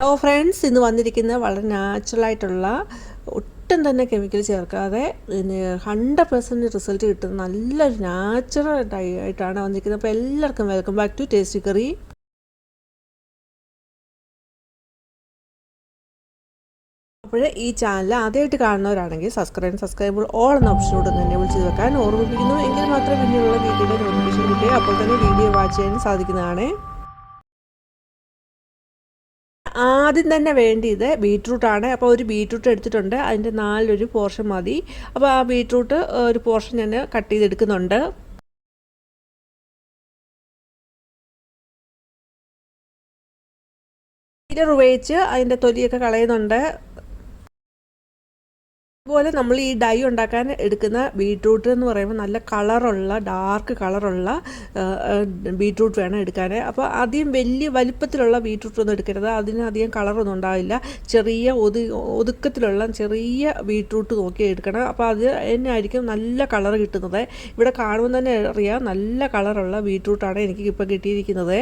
Hello friends ഇന്ന് വന്നിരിക്കുന്ന വളരെ നാച്ചുറലായിട്ടുള്ള ഒട്ടും തന്നെ കെമിക്കൽ ചേർക്കാതെ പിന്നെ ഹൺഡ്രഡ് പെർസെന്റ് റിസൾട്ട് കിട്ടുന്ന നല്ലൊരു നാച്ചുറൽ ആയിട്ടാണ് വന്നിരിക്കുന്നത്. അപ്പോൾ എല്ലാവർക്കും welcome back to tasty curry അപ്പോൾ ഈ ചാനൽ ആദ്യമായിട്ട് കാണുന്നവരാണെങ്കിൽ സബ്സ്ക്രൈബ് സബ്സ്ക്രൈബ് ഓൾ എന്ന ഓപ്ഷനോട് തന്നെ വിളിച്ച് വെക്കാൻ ഓർമ്മിപ്പിക്കുന്നു. എങ്കിൽ മാത്രമേ പിന്നെയുള്ള വീഡിയോയുടെ നോട്ടിഫിക്കേഷൻ കിട്ടുക അപ്പോൾ തന്നെ വീഡിയോ വാച്ച് ചെയ്യാൻ സാധിക്കുന്നതാണ്. ആദ്യം തന്നെ വേണ്ടിയത് ബീട്രൂട്ടാണ്. അപ്പോൾ ഒരു ബീട്രൂട്ട് എടുത്തിട്ടുണ്ട്. അതിന്റെ നാലൊരു പോർഷൻ മതി. അപ്പോൾ ആ ബീട്രൂട്ട് ഒരു പോർഷൻ ഞാൻ കട്ട് ചെയ്തെടുക്കുന്നുണ്ട്. ഇത് ഉപയോഗിച്ച് അതിന്റെ തൊലിയൊക്കെ കളയുന്നുണ്ട്. അതുപോലെ നമ്മൾ ഈ ഡൈ ഉണ്ടാക്കാൻ എടുക്കുന്ന ബീട്രൂട്ട് എന്ന് പറയുമ്പോൾ നല്ല കളറുള്ള ഡാർക്ക് കളറുള്ള ബീട്രൂട്ട് വേണം എടുക്കാൻ അപ്പോൾ ആദ്യം വലിയ വലിപ്പത്തിലുള്ള ബീട്രൂട്ട് ഒന്നും എടുക്കരുത്. അതിന് അധികം കളറൊന്നും ഉണ്ടാവില്ല. ചെറിയ ഒതു ഒതുക്കത്തിലുള്ള ചെറിയ ബീട്രൂട്ട് നോക്കി എടുക്കണം. അപ്പോൾ അത് ആയിരിക്കും നല്ല കളർ കിട്ടുന്നത്. ഇവിടെ കാണുമ്പോൾ തന്നെ അറിയാം നല്ല കളറുള്ള ബീട്രൂട്ടാണ് എനിക്ക് ഇപ്പോൾ കിട്ടിയിരിക്കുന്നത്.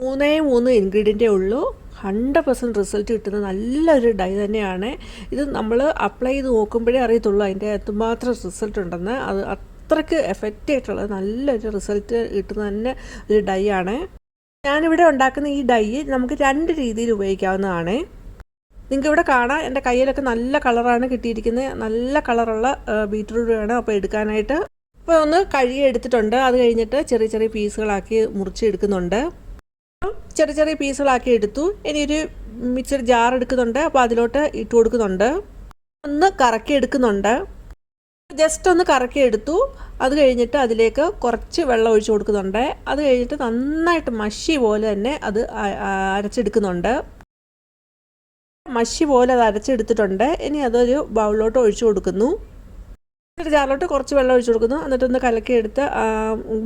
മൂന്നേ മൂന്ന് ഇൻഗ്രീഡിയന്റേ ഉള്ളൂ. ഹൺഡ്രഡ് പെർസെന്റ് റിസൾട്ട് കിട്ടുന്ന നല്ലൊരു ഡൈ തന്നെയാണ്. ഇത് നമ്മൾ അപ്ലൈ ചെയ്ത് നോക്കുമ്പോഴേ അറിയത്തുള്ളൂ അതിന്റെ എത്രമാത്രം റിസൾട്ട് ഉണ്ടെന്ന്. അത് അത്രയ്ക്ക് എഫക്റ്റ് ആയിട്ടുള്ള നല്ലൊരു റിസൾട്ട് കിട്ടുന്ന തന്നെ ഒരു ഡൈ ആണ്. ഞാനിവിടെ ഉണ്ടാക്കുന്ന ഈ ഡൈ നമുക്ക് രണ്ട് രീതിയിൽ ഉപയോഗിക്കാവുന്നതാണ്. നിങ്ങൾക്ക് ഇവിടെ കാണാം. എന്റെ കയ്യിലൊക്കെ നല്ല കളറാണ് കിട്ടിയിരിക്കുന്നത്. നല്ല കളറുള്ള ബീറ്റ്റൂട്ട് വേണം അപ്പോൾ എടുക്കാനായിട്ട്. അപ്പോൾ ഒന്ന് കഴുകി എടുത്തിട്ടുണ്ട്. അത് കഴിഞ്ഞിട്ട് ചെറിയ ചെറിയ പീസുകളാക്കി മുറിച്ചെടുക്കുന്നുണ്ട് ചെറിയ ചെറിയ പീസുകളാക്കി എടുത്തു. ഇനി ഒരു മിക്സർ ജാർ എടുക്കുന്നുണ്ട്. അപ്പോൾ അതിലോട്ട് ഇട്ട് കൊടുക്കുന്നുണ്ട്. ഒന്ന് കറക്കി എടുക്കുന്നുണ്ട്. ജസ്റ്റ് ഒന്ന് കറക്കി എടുത്തു. അത് കഴിഞ്ഞിട്ട് അതിലേക്ക് കുറച്ച് വെള്ളം ഒഴിച്ചു കൊടുക്കുന്നുണ്ട്. അത് കഴിഞ്ഞിട്ട് നന്നായിട്ട് മഷി പോലെ തന്നെ അത് അരച്ചെടുക്കുന്നുണ്ട്. മഷി പോലെ അത് അരച്ചെടുത്തിട്ടുണ്ട്. ഇനി അതൊരു ബൗളിലോട്ട് ഒഴിച്ചു കൊടുക്കുന്നു. ഒരു ജാറിലോട്ട് കുറച്ച് വെള്ളം ഒഴിച്ചു കൊടുക്കുന്നു. എന്നിട്ടൊന്ന് കലക്കിയെടുത്ത്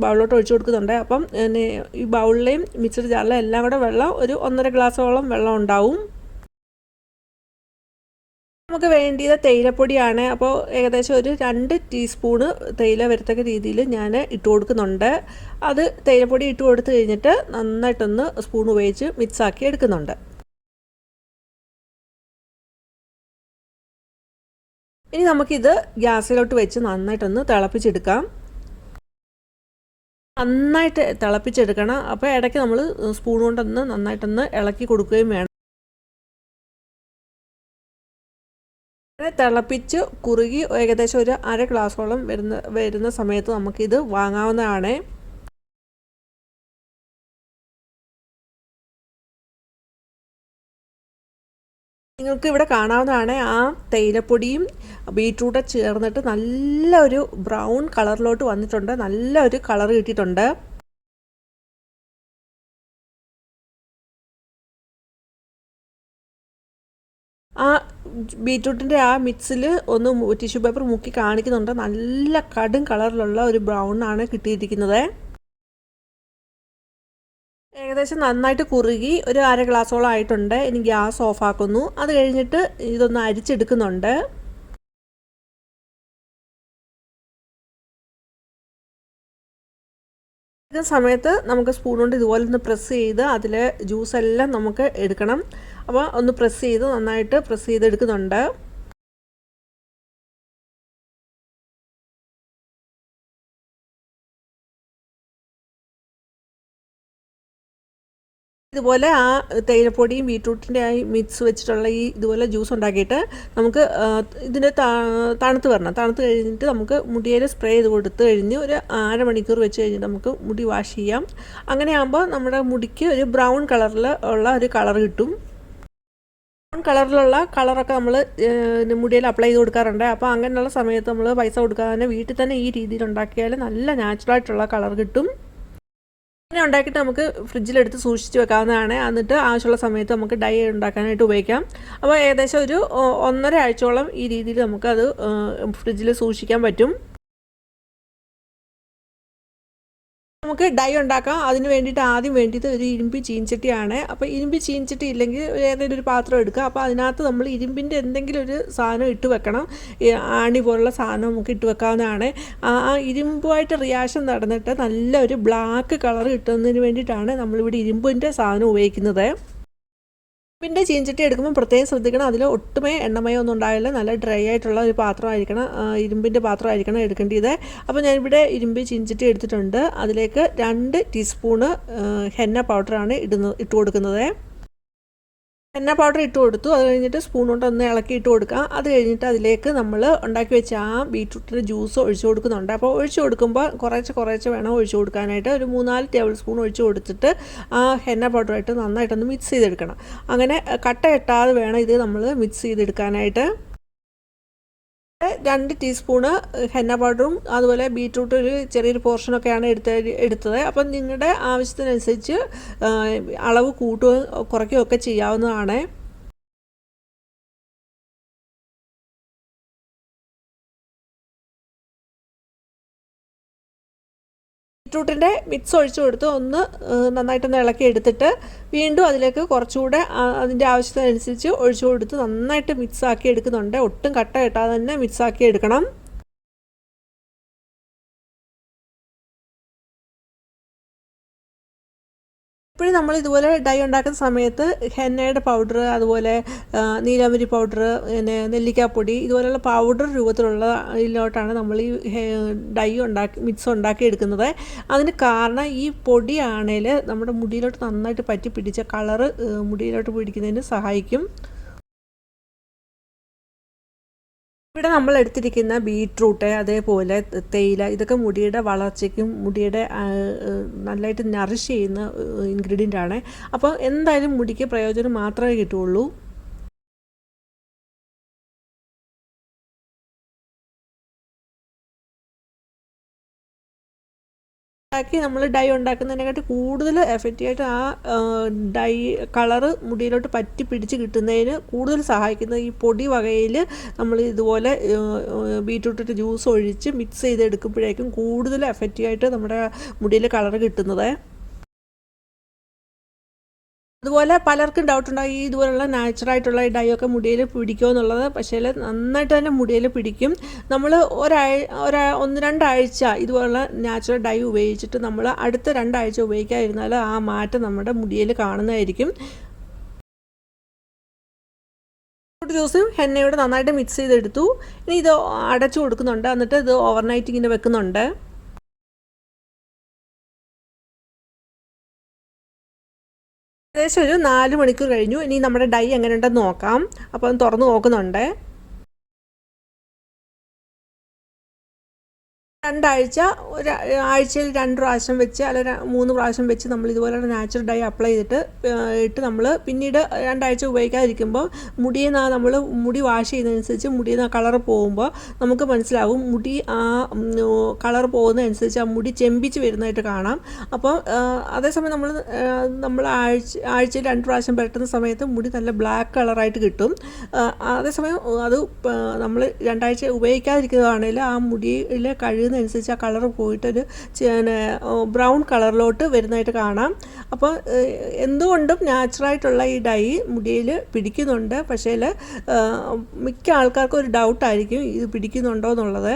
ബൗളിലോട്ട് ഒഴിച്ചു കൊടുക്കുന്നുണ്ട്. അപ്പം ഈ ബൗളിലെയും മിക്സഡ് ജാറിലെ എല്ലാം കൂടെ വെള്ളം ഒരു ഒന്നര ഗ്ലാസ്സോളം വെള്ളം ഉണ്ടാവും. നമുക്ക് വേണ്ടിയത് തേയിലപ്പൊടിയാണ്. അപ്പോൾ ഏകദേശം ഒരു രണ്ട് ടീസ്പൂണ് തേയില വരത്തക്ക രീതിയിൽ ഞാൻ ഇട്ട് കൊടുക്കുന്നുണ്ട്. അത് തേയിലപ്പൊടി ഇട്ട് കൊടുത്തു കഴിഞ്ഞിട്ട് നന്നായിട്ടൊന്ന് സ്പൂൺ ഉപയോഗിച്ച് മിക്സാക്കി എടുക്കുന്നുണ്ട്. ഇനി നമുക്കിത് ഗ്യാസിലോട്ട് വെച്ച് നന്നായിട്ടൊന്ന് തിളപ്പിച്ചെടുക്കാം. നന്നായിട്ട് തിളപ്പിച്ചെടുക്കണം. അപ്പോൾ ഇടയ്ക്ക് നമ്മൾ സ്പൂൺ കൊണ്ടൊന്ന് നന്നായിട്ടൊന്ന് ഇളക്കി കൊടുക്കുകയും വേണം. തിളപ്പിച്ച് കുറുകി ഏകദേശം ഒരു അര ഗ്ലാസോളം വരുന്ന വരുന്ന സമയത്ത് നമുക്കിത് വാങ്ങാവുന്നതാണ്. നിങ്ങൾക്ക് ഇവിടെ കാണാവുന്നതാണ് ആ തേയിലപ്പൊടിയും ബീട്രൂട്ടും ചേർന്നിട്ട് നല്ലൊരു ബ്രൗൺ കളറിലോട്ട് വന്നിട്ടുണ്ട്. നല്ലൊരു കളർ കിട്ടിയിട്ടുണ്ട്. ആ ബീട്രൂട്ടിന്റെ ആ മിക്സിൽ ഒന്ന് ടിഷ്യൂ പേപ്പർ മുക്കി കാണിക്കുന്നുണ്ട്. നല്ല കടും കളറിലുള്ള ഒരു ബ്രൗൺ ആണ് കിട്ടിയിരിക്കുന്നത്. ഏകദേശം നന്നായിട്ട് കുറുകി ഒരു അര ഗ്ലാസ്സോളം ആയിട്ടുണ്ട്. ഇനി ഗ്യാസ് ഓഫാക്കുന്നു. അത് കഴിഞ്ഞിട്ട് ഇതൊന്ന് അരിച്ചെടുക്കുന്നുണ്ട്. സമയത്ത് നമുക്ക് സ്പൂൺ കൊണ്ട് ഇതുപോലെ ഒന്ന് പ്രസ് ചെയ്ത് അതിൽ ജ്യൂസ് എല്ലാം നമുക്ക് എടുക്കണം. അപ്പോൾ ഒന്ന് പ്രസ് ചെയ്ത് നന്നായിട്ട് പ്രസ് ചെയ്തെടുക്കുന്നുണ്ട്. ഇതുപോലെ ആ തേയിലപ്പൊടിയും ബീട്രൂട്ടിന്റെ ആയി മിക്സ് വെച്ചിട്ടുള്ള ഈ ഇതുപോലെ ജ്യൂസ് ഉണ്ടാക്കിയിട്ട് നമുക്ക് ഇതിന്റെ തണുത്ത് വരണം. തണുത്ത് കഴിഞ്ഞിട്ട് നമുക്ക് മുടിയിൽ സ്പ്രേ ചെയ്ത് കൊടുത്ത് കഴിഞ്ഞ് ഒരു അരമണിക്കൂർ വെച്ച് കഴിഞ്ഞിട്ട് നമുക്ക് മുടി വാഷ് ചെയ്യാം. അങ്ങനെ ആകുമ്പോൾ നമ്മുടെ മുടിക്ക് ഒരു ബ്രൗൺ കളറിൽ ഉള്ള ഒരു കളർ കിട്ടും. ബ്രൗൺ കളറിലുള്ള കളറൊക്കെ നമ്മൾ മുടിയിൽ അപ്ലൈ ചെയ്ത് കൊടുക്കാറുണ്ട്. അപ്പോൾ അങ്ങനെയുള്ള സമയത്ത് നമ്മൾ പൈസ കൊടുക്കാതെ വീട്ടിൽ തന്നെ ഈ രീതിയിൽ ഉണ്ടാക്കിയാൽ നല്ല നാച്ചുറലായിട്ടുള്ള കളർ കിട്ടും. ഇങ്ങനെ ഉണ്ടാക്കിയിട്ട് നമുക്ക് ഫ്രിഡ്ജിലെടുത്ത് സൂക്ഷിച്ച് വെക്കാവുന്നതാണ്. എന്നിട്ട് ആവശ്യമുള്ള സമയത്ത് നമുക്ക് ഡൈ ഉണ്ടാക്കാനായിട്ട് ഉപയോഗിക്കാം. അപ്പോൾ ഏകദേശം ഒരു ഒന്നര ആഴ്ചയോളം ഈ രീതിയിൽ നമുക്കത് ഫ്രിഡ്ജിൽ സൂക്ഷിക്കാൻ പറ്റും. നമുക്ക് ഡൈ ഉണ്ടാക്കാം. അതിന് വേണ്ടിയിട്ട് ആദ്യം വേണ്ടിയിട്ട് ഒരു ഇരുമ്പ് ചീഞ്ചട്ടിയാണ് അപ്പോൾ ഇരുമ്പ് ചീഞ്ചട്ടി ഇല്ലെങ്കിൽ ഏതെങ്കിലും ഒരു പാത്രം എടുക്കുക അപ്പോൾ അതിനകത്ത് നമ്മൾ ഇരുമ്പിന്റെ എന്തെങ്കിലും ഒരു സാധനം ഇട്ട് വെക്കണം. ആണി പോലുള്ള സാധനം നമുക്ക് ഇട്ട് വെക്കാവുന്നതാണ്. ആ ഇരുമ്പുമായിട്ട് റിയാക്ഷൻ നടന്നിട്ട് നല്ല ഒരു ബ്ലാക്ക് കളർ കിട്ടുന്നതിന് വേണ്ടിയിട്ടാണ് നമ്മളിവിടെ ഇരുമ്പിന്റെ സാധനം ഉപയോഗിക്കുന്നത്. പിന്നെ ചീഞ്ചട്ടി എടുക്കുമ്പോൾ പ്രത്യേകം ശ്രദ്ധിക്കണം. അതിൽ ഒട്ടുമേ എണ്ണമയോ ഒന്നും ഉണ്ടാവില്ല. നല്ല ഡ്രൈ ആയിട്ടുള്ള ഒരു പാത്രമായിരിക്കണം. ഇരുമ്പിന്റെ പാത്രമായിരിക്കണം എടുക്കേണ്ടത്. അപ്പോൾ ഞാനിവിടെ ഇരുമ്പ് ചീഞ്ചട്ടി എടുത്തിട്ടുണ്ട്. അതിലേക്ക് രണ്ട് ടീസ്പൂണ് ഹെന്ന പൗഡറാണ് ഇടുന്നത് ഇട്ട് കൊടുക്കുന്നത് എണ്ണ പൗഡർ ഇട്ട് കൊടുത്തു. അത് കഴിഞ്ഞിട്ട് സ്പൂൺ കൊണ്ട് ഒന്ന് ഇളക്കി ഇട്ട് കൊടുക്കാം അത് കഴിഞ്ഞിട്ട് അതിലേക്ക് നമ്മൾ ഉണ്ടാക്കി വെച്ച ആ ബീറ്റ്റൂട്ടിന്റെ ജ്യൂസ് ഒഴിച്ചു കൊടുക്കുന്നുണ്ട്. അപ്പോൾ ഒഴിച്ചു കൊടുക്കുമ്പോൾ കുറേശ്ശെ കുറേശ്ശെ വേണം ഒഴിച്ചു കൊടുക്കാനായിട്ട്. ഒരു മൂന്നാൽ ടേബിൾ സ്പൂൺ ഒഴിച്ചു കൊടുത്തിട്ട് ആ ഹെന്ന പൗഡറായിട്ട് നന്നായിട്ടൊന്ന് മിക്സ് ചെയ്തെടുക്കണം. അങ്ങനെ കട്ട കെട്ടാതെ വേണം ഇത് നമ്മൾ മിക്സ് ചെയ്തെടുക്കാനായിട്ട്. രണ്ട് ടീസ്പൂണ് ഹെന്ന പൗഡറും അതുപോലെ ബീട്രൂട്ട് ഒരു ചെറിയൊരു പോർഷനൊക്കെയാണ് എടുത്ത എടുത്തത്. അപ്പം നിങ്ങളുടെ ആവശ്യത്തിനനുസരിച്ച് അളവ് കൂട്ടുകയും കുറയ്ക്കുകയോ ഒക്കെ ചെയ്യാവുന്നതാണ്. ബീട്രൂട്ടിന്റെ മിക്സ് ഒഴിച്ചു കൊടുത്ത് ഒന്ന് നന്നായിട്ടൊന്ന് ഇളക്കി എടുത്തിട്ട് വീണ്ടും അതിലേക്ക് കുറച്ചുകൂടെ അതിന്റെ ആവശ്യത്തിനനുസരിച്ച് ഒഴിച്ചു കൊടുത്ത് നന്നായിട്ട് മിക്സ് ആക്കി എടുക്കുന്നുണ്ട്. ഒട്ടും കട്ട കെട്ടാതെ തന്നെ മിക്സ് ആക്കി എടുക്കണം. എപ്പോഴും നമ്മൾ ഇതുപോലെ ഡൈ ഉണ്ടാക്കുന്ന സമയത്ത് ഹെന്നയുടെ പൗഡർ അതുപോലെ നീലാമരി പൗഡർ പിന്നെ നെല്ലിക്കാപ്പൊടി ഇതുപോലെയുള്ള പൗഡർ രൂപത്തിലുള്ള ഇതിലോട്ടാണ് നമ്മൾ ഈ ഡൈ ഉണ്ടാക്കി മിക്സ് ഉണ്ടാക്കി എടുക്കുന്നത്. അതിന് കാരണം ഈ പൊടിയാണേൽ നമ്മുടെ മുടിയിലോട്ട് നന്നായിട്ട് പറ്റി പിടിച്ച കളറ് മുടിയിലോട്ട് പിടിക്കുന്നതിന് സഹായിക്കും. ഇവിടെ നമ്മൾ എടുത്തിരിക്കുന്ന ബീട്രൂട്ട് അതേപോലെ തേയില ഇതൊക്കെ മുടിയുടെ വളർച്ചയ്ക്കും മുടിയുടെ നല്ലതായിട്ട് നറിഷ് ചെയ്യുന്ന ഇൻഗ്രീഡിയന്റ് ആണ് അപ്പോൾ എന്തായാലും മുടിക്ക് പ്രയോജനം മാത്രമേ കിട്ടുകയുള്ളൂ. ഉണ്ടാക്കി നമ്മൾ ഡൈ ഉണ്ടാക്കുന്നതിനെക്കാട്ടി കൂടുതൽ എഫക്റ്റീവായിട്ട് ആ ഡൈ കളറ് മുടിയിലോട്ട് പറ്റി പിടിച്ച് കിട്ടുന്നതിന് കൂടുതൽ സഹായിക്കുന്നത് ഈ പൊടി വകയിൽ നമ്മൾ ഇതുപോലെ ബീറ്റ്റൂട്ടിട്ട് ജ്യൂസ് ഒഴിച്ച് മിക്സ് ചെയ്തെടുക്കുമ്പോഴേക്കും കൂടുതൽ എഫക്റ്റീവായിട്ട് നമ്മുടെ മുടിയിൽ കളർ കിട്ടുന്നത്. അതുപോലെ പലർക്കും ഡൗട്ട് ഉണ്ടാകും ഈ ഇതുപോലുള്ള നാച്ചുറായിട്ടുള്ള ഡൈ ഒക്കെ മുടിയിൽ പിടിക്കുമോ എന്നുള്ളത്. പക്ഷേ നന്നായിട്ട് തന്നെ മുടിയിൽ പിടിക്കും. നമ്മൾ ഒരാഴ് ഒരാ ഒന്ന് രണ്ടാഴ്ച ഇതുപോലുള്ള നാച്ചുറൽ ഡൈ ഉപയോഗിച്ചിട്ട് നമ്മൾ അടുത്ത രണ്ടാഴ്ച ഉപയോഗിക്കാതിരുന്നാൽ ആ മാറ്റം നമ്മുടെ മുടിയിൽ കാണുന്നതായിരിക്കും. ദിവസം ഹെന്നയോട് നന്നായിട്ട് മിക്സ് ചെയ്തെടുത്തു. ഇനി ഇത് അടച്ചു കൊടുക്കുന്നുണ്ട്. എന്നിട്ട് ഇത് ഓവർനൈറ്റ് ഇങ്ങനെ വെക്കുന്നുണ്ട്. ഏകദേശം ഒരു നാല് മണിക്കൂർ കഴിഞ്ഞു. ഇനി നമ്മുടെ ഡൈ എങ്ങനെ ഉണ്ടെന്ന് നോക്കാം. അപ്പം തുറന്ന് നോക്കുന്നുണ്ട്. രണ്ടാഴ്ച ഒരു ആഴ്ചയിൽ രണ്ട് പ്രാവശ്യം വെച്ച് അല്ല മൂന്ന് പ്രാവശ്യം വെച്ച് നമ്മൾ ഇതുപോലെ നാച്ചുറൽ ഡൈ അപ്ലൈ ചെയ്തിട്ട് ഇട്ട് നമ്മൾ പിന്നീട് രണ്ടാഴ്ച ഉപയോഗിക്കാതിരിക്കുമ്പോൾ മുടിയിൽ നിന്ന് നമ്മൾ മുടി വാഷ് ചെയ്യുന്നതനുസരിച്ച് മുടിയിൽ നിന്ന് കളർ പോകുമ്പോൾ നമുക്ക് മനസ്സിലാവും മുടി ആ കളർ പോകുന്നതനുസരിച്ച് ആ മുടി ചെമ്പിച്ച് വരുന്നതായിട്ട് കാണാം. അപ്പോൾ അതേസമയം നമ്മൾ നമ്മൾ ആഴ്ച ആഴ്ചയിൽ രണ്ട് പ്രാവശ്യം പുരട്ടുന്ന സമയത്ത് മുടി നല്ല ബ്ലാക്ക് കളറായിട്ട് കിട്ടും. അതേസമയം അത് നമ്മൾ രണ്ടാഴ്ച ഉപയോഗിക്കാതിരിക്കുന്നതാണെങ്കിൽ ആ മുടിയിൽ കഴുകുന്ന അനുസരിച്ച് ആ കളർ പോയിട്ടൊരു ബ്രൗൺ കളറിലോട്ട് വരുന്നതായിട്ട് കാണാം. അപ്പോൾ എന്തുകൊണ്ടും നാച്ചുറായിട്ടുള്ള ഈ ഡൈ മുടിയിൽ പിടിക്കുന്നുണ്ട്. പക്ഷേ മിക്ക ആൾക്കാർക്കും ഒരു ഡൗട്ടായിരിക്കും ഇത് പിടിക്കുന്നുണ്ടോ എന്നുള്ളത്.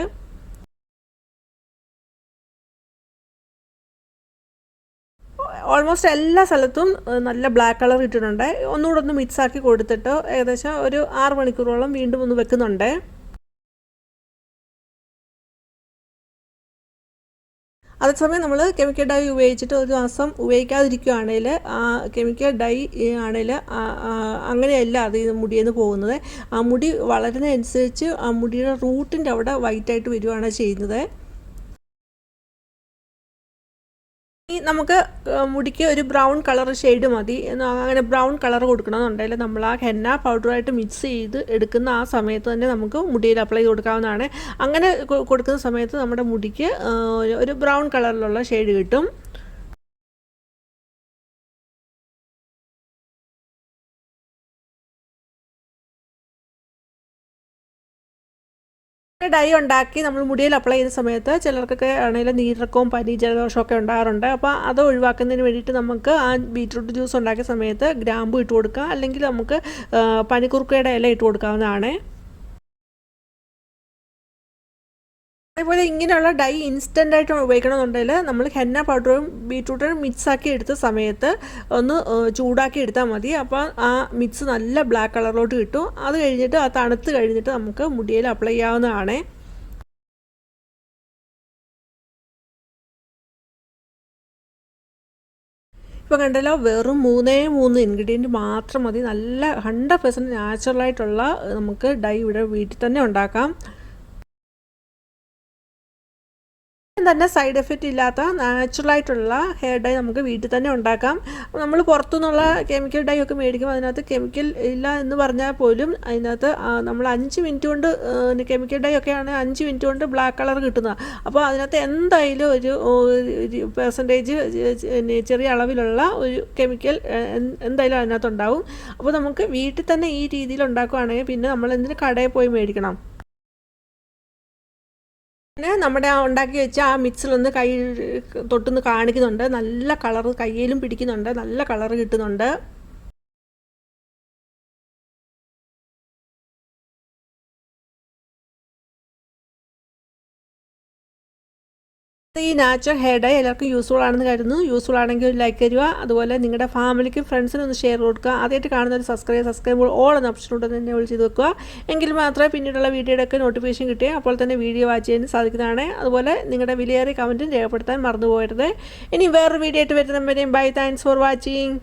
ഓൾമോസ്റ്റ് എല്ലാ സ്ഥലത്തും നല്ല ബ്ലാക്ക് കളർ ഇട്ടിട്ടുണ്ട് ഒന്നുകൂടെ ഒന്ന് മിക്സ് ആക്കി കൊടുത്തിട്ട് ഏകദേശം ഒരു ആറ് മണിക്കൂറോളം വീണ്ടും ഒന്ന് വെക്കുന്നുണ്ട്. അതേസമയം നമ്മൾ കെമിക്കൽ ഡൈ ഉപയോഗിച്ചിട്ട് ഒരു മാസം ഉപയോഗിക്കാതിരിക്കുകയാണെങ്കിൽ ആ കെമിക്കൽ ഡൈ ആണെങ്കിൽ അങ്ങനെയല്ല അത് മുടിയിൽ നിന്ന് പോകുന്നത്. ആ മുടി വളരുന്നതനുസരിച്ച് ആ മുടിയുടെ റൂട്ടിന്റെ അവിടെ വൈറ്റായിട്ട് വരികയാണ് ചെയ്യുന്നത്. ഈ നമുക്ക് മുടിക്ക് ഒരു ബ്രൗൺ കളർ ഷെയ്ഡ് മതി. അങ്ങനെ ബ്രൗൺ കളർ കൊടുക്കണമെന്നുണ്ടെങ്കിൽ നമ്മൾ ആ ഹെന്ന പൗഡറായിട്ട് മിക്സ് ചെയ്ത് എടുക്കുന്ന ആ സമയത്ത് തന്നെ നമുക്ക് മുടിയിൽ അപ്ലൈ ചെയ്ത് കൊടുക്കാവുന്നതാണ്. അങ്ങനെ കൊടുക്കുന്ന സമയത്ത് നമ്മുടെ മുടിക്ക് ഒരു ബ്രൗൺ കളറിലുള്ള ഷെയ്ഡ് കിട്ടും. ഡൈ ഉണ്ടാക്കി നമ്മൾ മുടിയിൽ അപ്ലൈ ചെയ്യുന്ന സമയത്ത് ചിലർക്കൊക്കെ ആണെങ്കിൽ നീരക്കവും പനി ജലദോഷമൊക്കെ ഉണ്ടാകാറുണ്ട്. അപ്പോൾ അത് ഒഴിവാക്കുന്നതിന് വേണ്ടിയിട്ട് നമുക്ക് ആ ബീറ്റ്റൂട്ട് ജ്യൂസ് ഉണ്ടാക്കിയ സമയത്ത് ഗ്രാമ്പു ഇട്ട് കൊടുക്കുക. അല്ലെങ്കിൽ നമുക്ക് പനിക്കുറുക്കയുടെ ഇല ഇട്ട് കൊടുക്കാവുന്നതാണ്. അതേപോലെ ഇങ്ങനെയുള്ള ഡൈ ഇൻസ്റ്റന്റ് ആയിട്ട് ഉപയോഗിക്കണമെന്നുണ്ടെങ്കിൽ നമ്മൾ ഹെന്ന പൗഡറും ബീട്രൂട്ടും മിക്സ് ആക്കി എടുത്ത സമയത്ത് ഒന്ന് ചൂടാക്കി എടുത്താൽ മതി. അപ്പോൾ ആ മിക്സ് നല്ല ബ്ലാക്ക് കളറിലോട്ട് കിട്ടും. അത് കഴിഞ്ഞിട്ട് ആ തണുത്ത് കഴിഞ്ഞിട്ട് നമുക്ക് മുടിയിൽ അപ്ലൈ ചെയ്യാവുന്നതാണ്. ഇപ്പോൾ കണ്ടല്ലോ വെറും മൂന്നേ മൂന്ന് ഇൻഗ്രീഡിയന്റ് മാത്രം മതി. നല്ല ഹൺഡ്രഡ് പെർസെന്റ് നാച്ചുറലായിട്ടുള്ള നമുക്ക് ഡൈ ഇവിടെ വീട്ടിൽ തന്നെ ഉണ്ടാക്കാം. തന്നെ സൈഡ് എഫക്റ്റ് ഇല്ലാത്ത നാച്ചുറൽ ആയിട്ടുള്ള ഹെയർ ഡൈ നമുക്ക് വീട്ടിൽ തന്നെ ഉണ്ടാക്കാം. നമ്മൾ പുറത്തുനിന്നുള്ള കെമിക്കൽ ഡൈ ഒക്കെ മേടിക്കുമ്പോൾ അതിനകത്ത് കെമിക്കൽ ഇല്ല എന്ന് പറഞ്ഞാൽ പോലും അതിനകത്ത് നമ്മൾ അഞ്ച് മിനിറ്റ് കൊണ്ട് കെമിക്കൽ ഡൈ ഒക്കെ ആണെങ്കിൽ അഞ്ച് മിനിറ്റ് കൊണ്ട് ബ്ലാക്ക് കളർ കിട്ടുന്നത്. അപ്പോൾ അതിനകത്ത് എന്തായാലും ഒരു പെർസെന്റേജ് ചെറിയ അളവിലുള്ള ഒരു കെമിക്കൽ എന്തായാലും അതിനകത്ത് ഉണ്ടാവും. അപ്പോൾ നമുക്ക് വീട്ടിൽ തന്നെ ഈ രീതിയിൽ ഉണ്ടാക്കുകയാണെങ്കിൽ പിന്നെ നമ്മൾ എന്തിന് കടയിൽ പോയി മേടിക്കണം? നമ്മുടെ ആ ഉണ്ടാക്കി വെച്ച ആ മിക്സിലൊന്ന് കൈ തൊട്ടൊന്ന് കാണിക്കുന്നുണ്ട്. നല്ല കളർ കയ്യിലും പിടിക്കുന്നുണ്ട്. നല്ല കളർ കിട്ടുന്നുണ്ട്. ഈ നാച്ചുറൽ ഹെയർ ഡൈ എല്ലാവർക്കും യൂസ്ഫുൾ ആണെന്ന് കരുതുന്നു. യൂസ്ഫുൾ ആണെങ്കിൽ ഒരു ലൈക്ക് തരിക. അതുപോലെ നിങ്ങളുടെ ഫാമിലിക്കും ഫ്രണ്ട്സിനും ഒന്ന് ഷെയർ കൊടുക്കുക. ആദ്യമായിട്ട് കാണുന്ന ഒരു സബ്സ്ക്രൈബ് സബ്സ്ക്രൈബ് ഓൾ എന്ന ഓപ്ഷൻ ഉണ്ടെന്ന് തന്നെ വിളിച്ച് വെക്കുക. എങ്കിൽ മാത്രമേ പിന്നീടുള്ള വീഡിയോയുടെ ഒക്കെ നോട്ടിഫിക്കേഷൻ കിട്ടിയ അപ്പോൾ തന്നെ വീഡിയോ വാച്ച് ചെയ്യാൻ സാധിക്കുന്നതാണ്. അതുപോലെ നിങ്ങളുടെ വിലയേറിയ കമന്റും രേഖപ്പെടുത്താൻ മറന്നു ഇനി വേറൊരു വീഡിയോ ആയിട്ട് വരുന്നവരെയും ബൈ താങ്ക്സ് ഫോർ വാച്ചിങ്